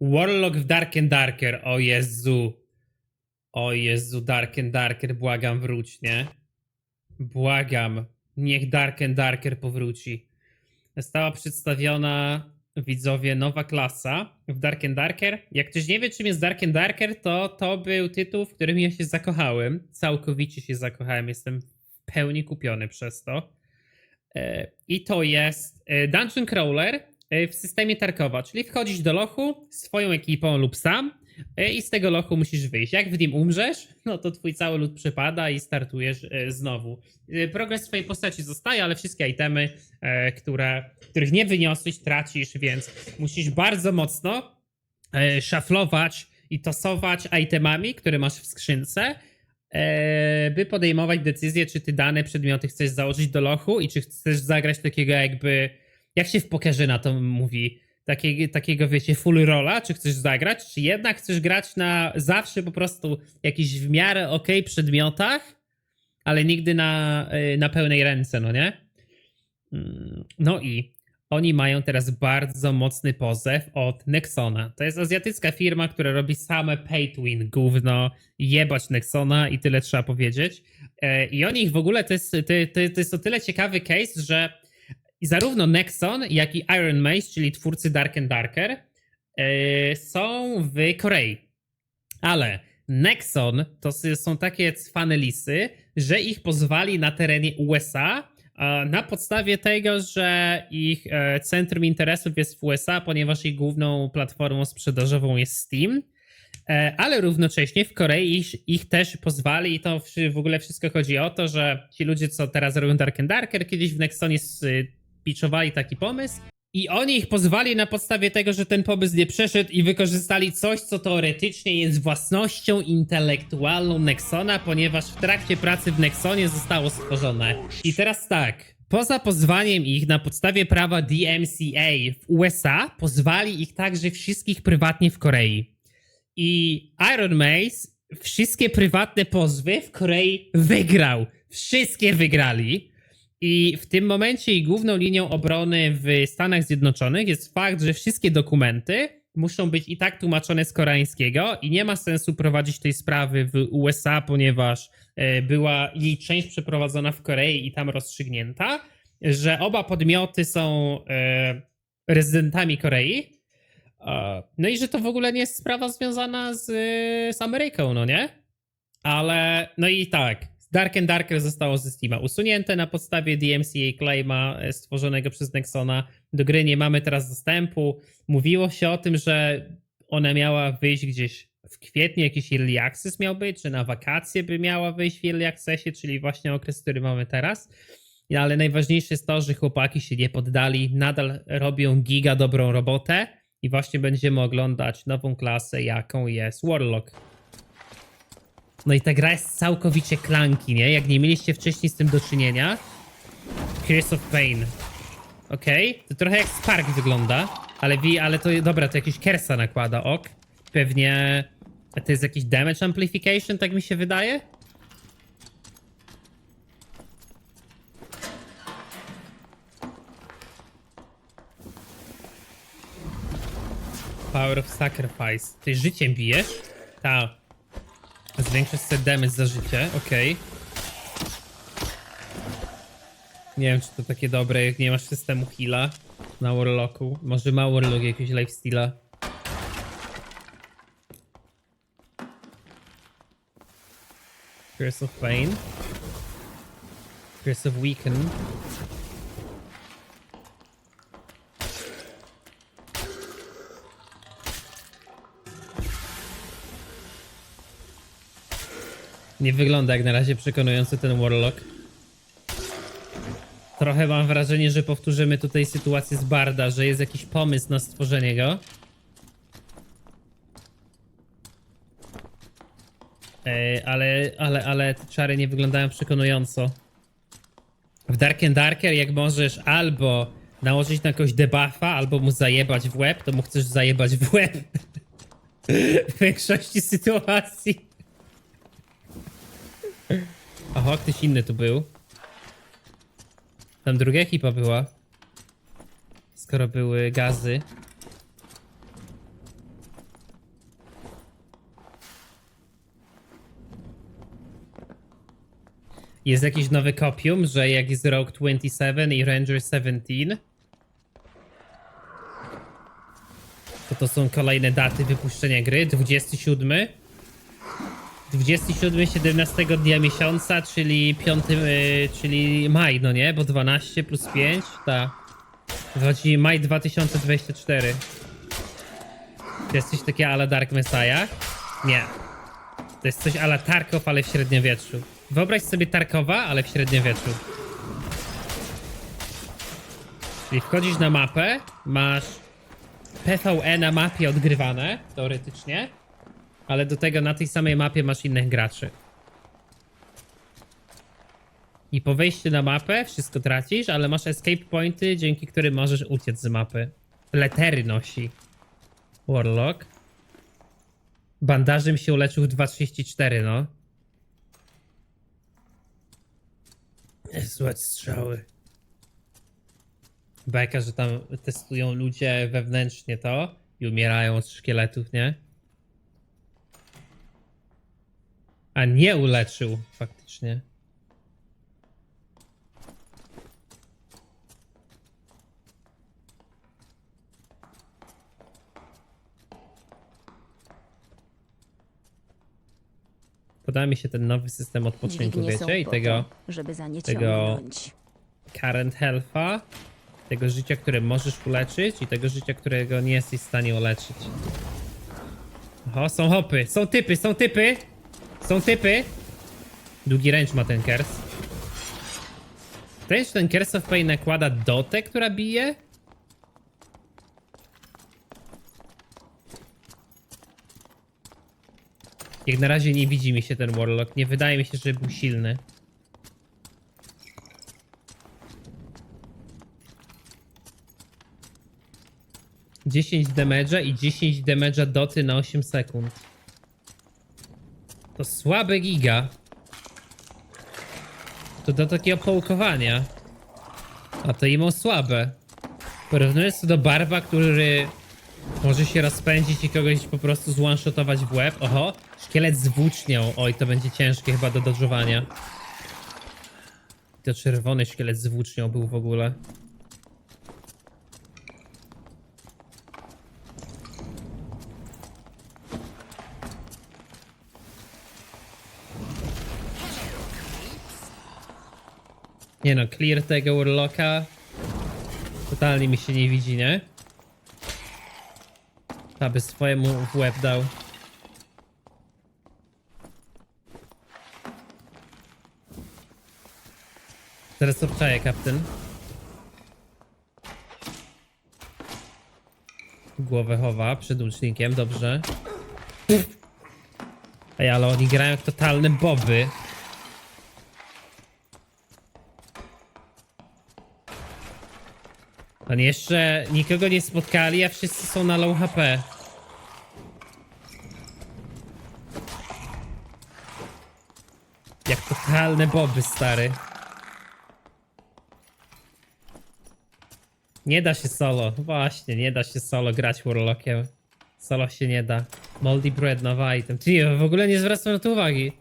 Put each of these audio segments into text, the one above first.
Warlock w Dark and Darker. O Jezu. O Jezu, Dark and Darker, błagam, wróć, nie? Błagam. Niech Dark and Darker powróci. Została przedstawiona widzowie nowa klasa w Dark and Darker. Jak ktoś nie wie, czym jest Dark and Darker, to to był tytuł, w którym ja się zakochałem. Całkowicie się zakochałem. Jestem w pełni kupiony przez to. E, I to jest e, Dungeon Crawler w systemie Tarkowa, czyli wchodzisz do lochu swoją ekipą lub sam e, i z tego lochu musisz wyjść. Jak w nim umrzesz, no to twój cały lód przepada i startujesz e, znowu. Progres twojej postaci zostaje, ale wszystkie itemy, które, których nie wyniosłeś, tracisz, więc musisz bardzo mocno szaflować i tosować itemami, które masz w skrzynce, by podejmować decyzję, czy ty dane przedmioty chcesz założyć do lochu i czy chcesz zagrać takiego jakby, jak się w pokerze na to mówi, takiego, takiego wiecie, full rolla, czy chcesz zagrać, czy jednak chcesz grać na zawsze po prostu jakichś w miarę ok przedmiotach, ale nigdy na, y, na pełnej ręce, no nie? Mm, No i oni mają teraz bardzo mocny pozew od Nexona. To jest azjatycka firma, która robi same pay to win, gówno, jebać Nexona i tyle trzeba powiedzieć. E, I oni ich w ogóle, to jest, to, to, to jest o tyle ciekawy case, że zarówno Nexon, jak i Iron Mace, czyli twórcy Dark and Darker, e, są w Korei. Ale Nexon to są takie cwane lisy, że ich pozwali na terenie USA na podstawie tego, że ich e, centrum interesów jest w USA, ponieważ ich główną platformą sprzedażową jest Steam. E, Ale równocześnie w Korei ich, ich też pozwali i to w, w ogóle wszystko chodzi o to, że ci ludzie, co teraz robią Dark and Darker, kiedyś w Nexonie pitchowali taki pomysł i oni ich pozwali na podstawie tego, że ten pomysł nie przeszedł i wykorzystali coś, co teoretycznie jest własnością intelektualną Nexona, ponieważ w trakcie pracy w Nexonie zostało stworzone. I teraz tak. Poza pozwaniem ich na podstawie prawa DMCA w USA, pozwali ich także wszystkich prywatnie w Korei. I Iron Mace wszystkie prywatne pozwy w Korei wygrał. Wszystkie wygrali. I w tym momencie i główną linią obrony w Stanach Zjednoczonych jest fakt, że wszystkie dokumenty muszą być i tak tłumaczone z koreańskiego i nie ma sensu prowadzić tej sprawy w USA, ponieważ e, była jej część przeprowadzona w Korei i tam rozstrzygnięta, że oba podmioty są e, rezydentami Korei. E, No i że to w ogóle nie jest sprawa związana z, z Ameryką, no nie? Ale no i tak, Dark and Darker zostało ze Steama usunięte na podstawie DMCA claima e, stworzonego przez Nexona. Do gry nie mamy teraz dostępu. Mówiło się o tym, że ona miała wyjść gdzieś w kwietniu, jakiś early access miał być, czy na wakacje by miała wyjść w early accessie, czyli właśnie okres, który mamy teraz. No, Ale najważniejsze jest to, że chłopaki się nie poddali, nadal robią giga dobrą robotę i właśnie będziemy oglądać nową klasę, jaką jest Warlock. No i ta gra jest całkowicie klanki, nie? Jak nie mieliście wcześniej z tym do czynienia. Curse of Pain. Okej, to trochę jak Spark wygląda, ale wi, ale to dobra, to jakiś Kersa nakłada, ok. Pewnie to jest jakiś damage amplification, tak mi się wydaje? Power of Sacrifice. Ty życiem bijesz? Ta. Zwiększasz set damage za życie, okej. Nie wiem, czy to takie dobre, jak nie masz systemu heala na Warlocku. Może ma Warlock jakiegoś lifesteala. Curse of Pain. Curse of Weaken. Nie wygląda jak na razie przekonujący ten Warlock. Trochę mam wrażenie, że powtórzymy tutaj sytuację z Barda, że jest jakiś pomysł na stworzenie go. Ej, ale, ale, ale te czary nie wyglądają przekonująco. W Dark and Darker, jak możesz albo nałożyć na kogoś debuffa, albo mu zajebać w łeb, to mu chcesz zajebać w łeb. w większości sytuacji. Aha, ktoś inny tu był. Tam druga ekipa była. Skoro były gazy. Jest jakiś nowy kopium, że jak jest Rogue 27 i Ranger 17 to to są kolejne daty wypuszczenia gry. 27 27 17 dnia miesiąca, czyli 5, y, czyli maj, no nie? Bo 12 plus 5, ta. Wychodzi maj 2024. To jest coś takiego ala Dark Messiah? Nie. To jest coś ala Tarkov, ale w średniowieczu. Wyobraź sobie Tarkowa, ale w średniowieczu. Czyli wchodzisz na mapę, masz PvE na mapie odgrywane, teoretycznie, ale do tego na tej samej mapie masz innych graczy. I po wejściu na mapę wszystko tracisz, ale masz escape pointy, dzięki którym możesz uciec z mapy. Letery nosi. Warlock. Bandażem się uleczył w 2.34, no. Złe strzały. Beka, że tam testują ludzie wewnętrznie to i umierają od szkieletów, nie? A nie uleczył, faktycznie. Podoba mi się ten nowy system odpoczynku, Dźwignie są wiecie? I po tego to, żeby za nie tego- ciągnąć. current health'a, tego życia, które możesz uleczyć i tego życia, którego nie jesteś w stanie uleczyć. Oho, są hopy, są typy, są typy! Są typy! Długi ręcz ma ten kers. Też ten Curse of Pain nakłada dotę, która bije? Jak na razie nie widzi mi się ten Warlock. Nie wydaje mi się, że był silny. Dziesięć damage'a i 10 damage'a doty na 8 sekund. To słabe giga. To do takiego połkowania. A to imo słabe. Porównując to do barba, który może się rozpędzić i kogoś po prostu zwanshotować w łeb. Oho, szkielet z włócznią. Oj, to będzie ciężkie chyba do dodżowania. To czerwony szkielet z włócznią był w ogóle. Nie no, clear tego urloka. Totalnie mi się nie widzi, nie? Aby swojemu w łeb dał. Teraz obczaję, kapten. Głowę chowa przed łucznikiem, dobrze. Ej, ale oni grają jak totalne boby. Oni jeszcze nikogo nie spotkali, a wszyscy są na low HP. Jak totalne boby, stary. Nie da się solo. Właśnie, nie da się solo grać Warlockiem. Solo się nie da. Moldy Bread, nowy item. Ja w ogóle nie zwracam na to uwagi.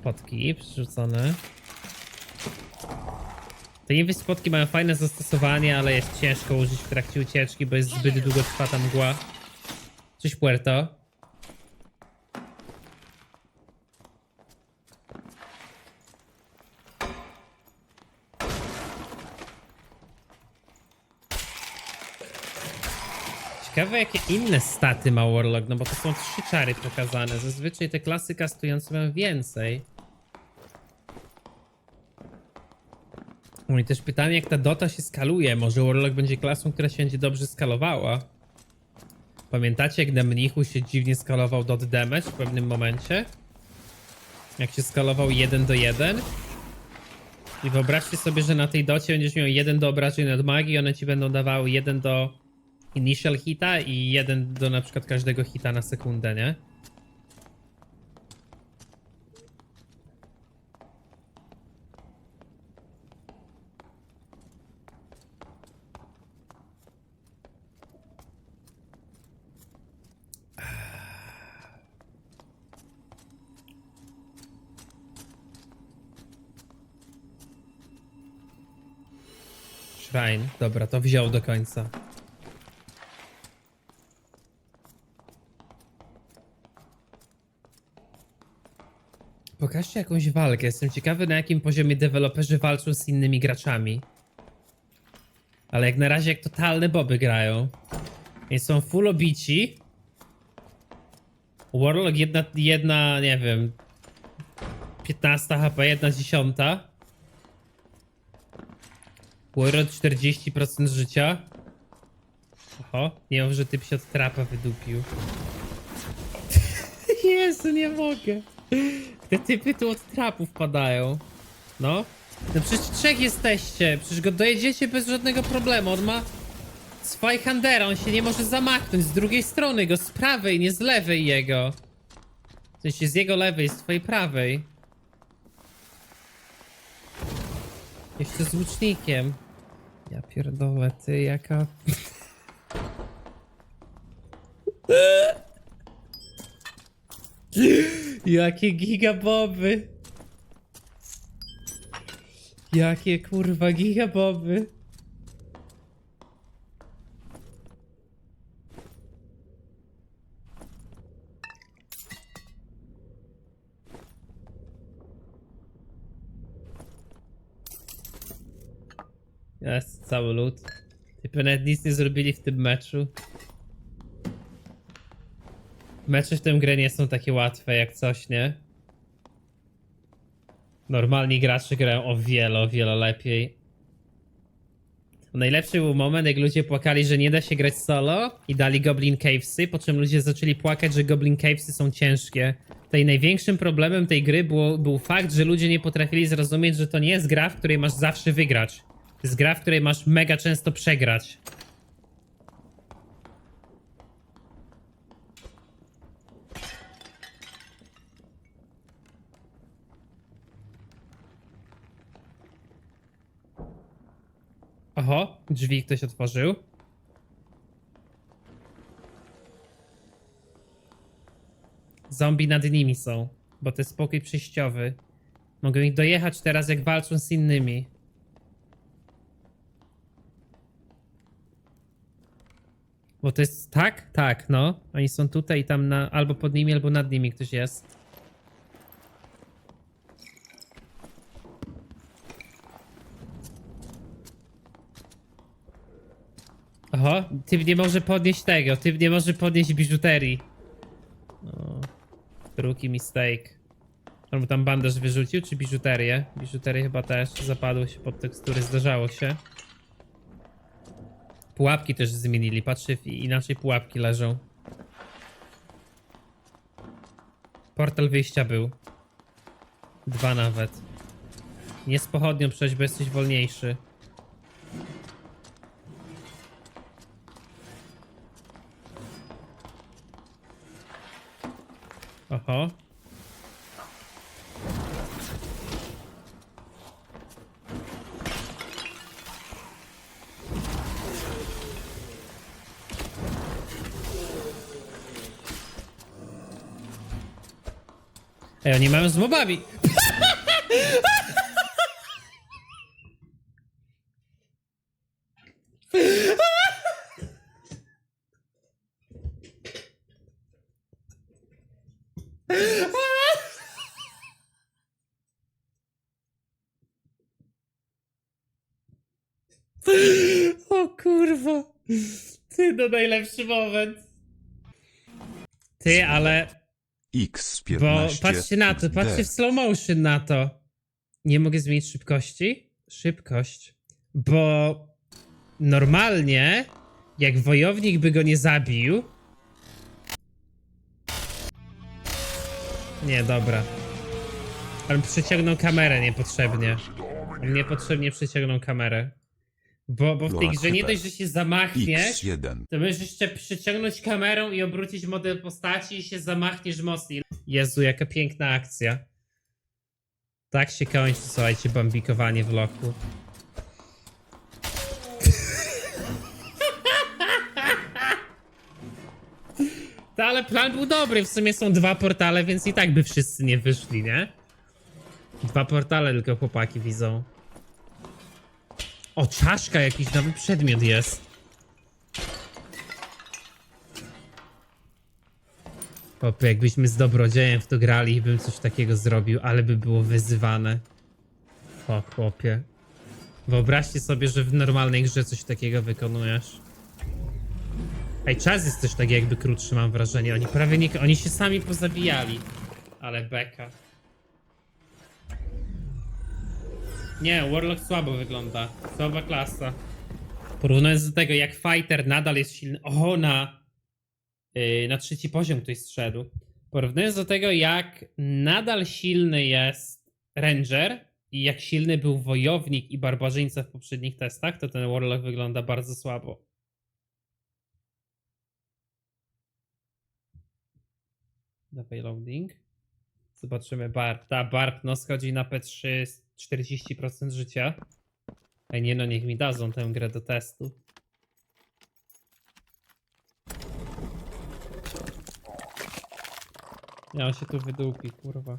Spotki przerzucone. Te niby spotki mają fajne zastosowanie, ale jest ciężko użyć w trakcie ucieczki, bo jest zbyt długo trwa ta mgła. Coś Puerto. Ciekawe jakie inne staty ma Warlock, no bo to są trzy czary pokazane. Zazwyczaj te klasy kastujące mają więcej. No i też pytanie jak ta Dota się skaluje. Może Warlock będzie klasą, która się będzie dobrze skalowała. Pamiętacie jak na mnichu się dziwnie skalował dot damage w pewnym momencie? Jak się skalował 1 do 1? I wyobraźcie sobie, że na tej docie będziesz miał 1 do obrażeń od magii one ci będą dawały 1 do initial hita i jeden do na przykład każdego hita na sekundę, nie? Shrine, dobra, to wziął do końca. Pokażcie jakąś walkę. Jestem ciekawy, na jakim poziomie deweloperzy walczą z innymi graczami. Ale jak na razie, jak totalne boby grają. I są full obici. Warlock jedna, jedna, nie wiem, 15 HP, jedna dziesiąta. Warrior 40% życia. Oho, nie mów, że typ się od trapa wydupił. Jezu, nie mogę. Te typy tu od trapów padają. No. No przecież trzech jesteście. Przecież go dojedziecie bez żadnego problemu. On ma Swajhandera, on się nie może zamachnąć z drugiej strony go, z prawej, nie z lewej jego. W sensie z jego lewej, z twojej prawej. Jeszcze z łucznikiem. Ja pierdolę, ty jaka... Jakie gigaboby. Jakie kurwa gigaboby. Jest cały lód. Typy nawet nic nie zrobili w tym meczu. Mecze w tę grę nie są takie łatwe jak coś, nie? Normalni gracze grają o wiele, o wiele lepiej. Najlepszy był moment, jak ludzie płakali, że nie da się grać solo i dali Goblin Cavesy, po czym ludzie zaczęli płakać, że Goblin Cavesy są ciężkie. Tutaj największym problemem tej gry było, był fakt, że ludzie nie potrafili zrozumieć, że to nie jest gra, w której masz zawsze wygrać. To jest gra, w której masz mega często przegrać. Oho, drzwi ktoś otworzył. Zombie nad nimi są, bo to jest spokój przejściowy. Mogę ich dojechać teraz, jak walczą z innymi. Bo to jest tak? Tak, no. Oni są tutaj i tam na, albo pod nimi, albo nad nimi ktoś jest. Oho, typ nie może podnieść tego, typ nie może podnieść biżuterii. O, drugi mistake. Albo tam bandaż wyrzucił, czy biżuterię? Biżuterię chyba też zapadło się pod tekstury, zdarzało się. Pułapki też zmienili, patrzcie, inaczej pułapki leżą. Portal wyjścia był. Dwa nawet. Nie z pochodnią przejść, bo jesteś wolniejszy. Oho. Ej, oni mają z mobami. O kurwa. Ty, no najlepszy moment. Ty, ale... X15. Bo patrzcie na to, patrzcie w slow motion na to. Nie mogę zmienić szybkości? Szybkość. Bo normalnie, jak wojownik by go nie zabił. Nie, dobra. Ale przyciągnął kamerę niepotrzebnie. Niepotrzebnie przyciągnął kamerę. Bo, bo w tej Lola grze nie dość, że się zamachniesz, X1. to możesz jeszcze przyciągnąć kamerą i obrócić model postaci i się zamachniesz mocniej. Jezu, jaka piękna akcja. Tak się kończy, słuchajcie, bambikowanie w loku. No, ale plan był dobry, w sumie są dwa portale, więc i tak by wszyscy nie wyszli, nie? Dwa portale tylko chłopaki widzą. O, czaszka, jakiś nowy przedmiot jest. Chłopie, jakbyśmy z dobrodziejem w to grali bym coś takiego zrobił, ale by było wyzywane. O, chłopie. Wyobraźcie sobie, że w normalnej grze coś takiego wykonujesz. Ej, czas jest też tak jakby krótszy, mam wrażenie. Oni prawie nie... Oni się sami pozabijali. Ale beka. Nie, Warlock słabo wygląda. Słaba klasa. Porównując do tego, jak Fighter nadal jest silny. O, na. Yy, na trzeci poziom ktoś zszedł. Porównując do tego, jak nadal silny jest Ranger i jak silny był Wojownik i Barbarzyńca w poprzednich testach, to ten Warlock wygląda bardzo słabo. Dawaj loading. Zobaczymy Barb. Ta Barb no schodzi na P3 z 40% życia. Ej nie no, niech mi dadzą tę grę do testu. Ja on się tu wydłupi, kurwa.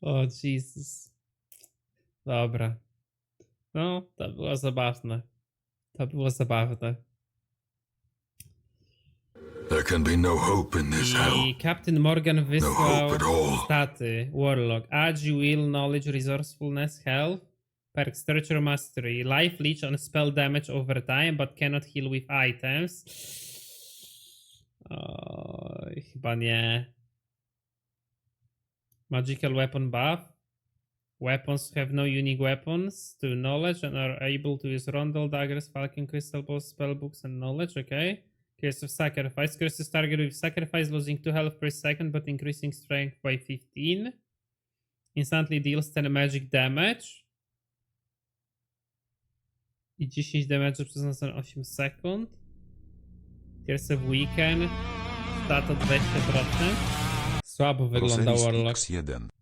O Jesus. Dobra. No, to było zabawne. To było zabawne. There can be no hope in this hell. I Captain Morgan wysłał hope at all. staty Warlock. Age, Will, Knowledge, Resourcefulness, Health. Perk Structure Mastery. Life Leech on spell damage over time, but cannot heal with items. Oj, chyba nie. Magical Weapon Buff. Weapons have no unique weapons to knowledge and are able to use rondel, daggers, falcon, crystal balls, spellbooks, and knowledge. Okay. Curse of Sacrifice. Curses target with sacrifice, losing 2 health per second, but increasing strength by 15. Instantly deals 10 magic damage. I 10 damage przez następne 8 sekund. Curse of Weaken. Stata 20%. Eh? Słabo wygląda Warlock. X1.